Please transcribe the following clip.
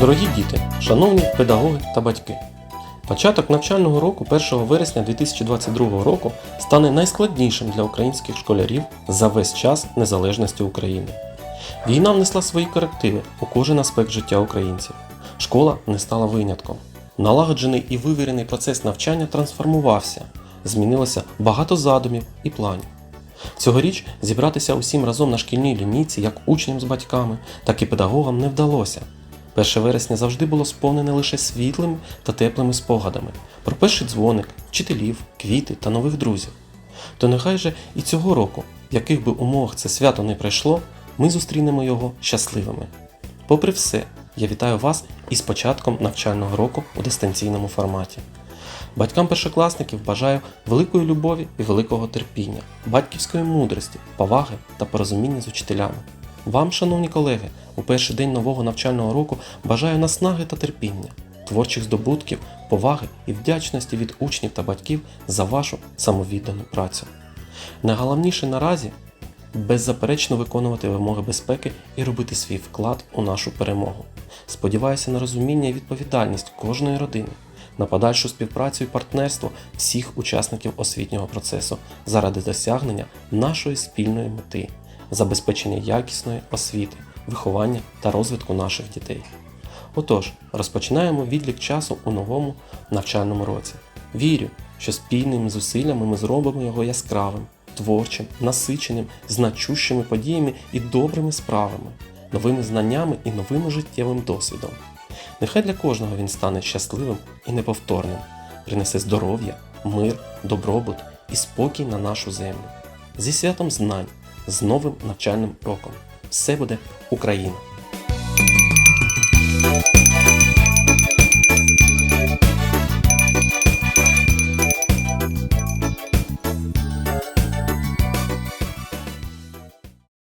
Дорогі діти, шановні педагоги та батьки. Початок навчального року 1 вересня 2022 року стане найскладнішим для українських школярів за весь час незалежності України. Війна внесла свої корективи у кожен аспект життя українців. Школа не стала винятком. Налагоджений і вивірений процес навчання трансформувався, змінилося багато задумів і планів. Цьогоріч зібратися усім разом на шкільній лінійці як учням з батьками, так і педагогам не вдалося. 1 вересня завжди було сповнене лише світлими та теплими спогадами про перший дзвоник, вчителів, квіти та нових друзів. То нехай же і цього року, в яких би умовах це свято не пройшло, ми зустрінемо його щасливими. Попри все, я вітаю вас із початком навчального року у дистанційному форматі. Батькам першокласників бажаю великої любові і великого терпіння, батьківської мудрості, поваги та порозуміння з учителями. Вам, шановні колеги, у перший день нового навчального року бажаю наснаги та терпіння, творчих здобутків, поваги і вдячності від учнів та батьків за вашу самовіддану працю. Найголовніше наразі беззаперечно виконувати вимоги безпеки і робити свій вклад у нашу перемогу. Сподіваюся на розуміння і відповідальність кожної родини, на подальшу співпрацю і партнерство всіх учасників освітнього процесу заради досягнення нашої спільної мети забезпечення якісної освіти, виховання та розвитку наших дітей. Отож, розпочинаємо відлік часу у новому навчальному році. Вірю, що спільними зусиллями ми зробимо його яскравим, творчим, насиченим, значущими подіями і добрими справами, новими знаннями і новим життєвим досвідом. Нехай для кожного він стане щасливим і неповторним, принесе здоров'я, мир, добробут і спокій на нашу землю. Зі святом знань, з новим навчальним роком. Все буде Україна!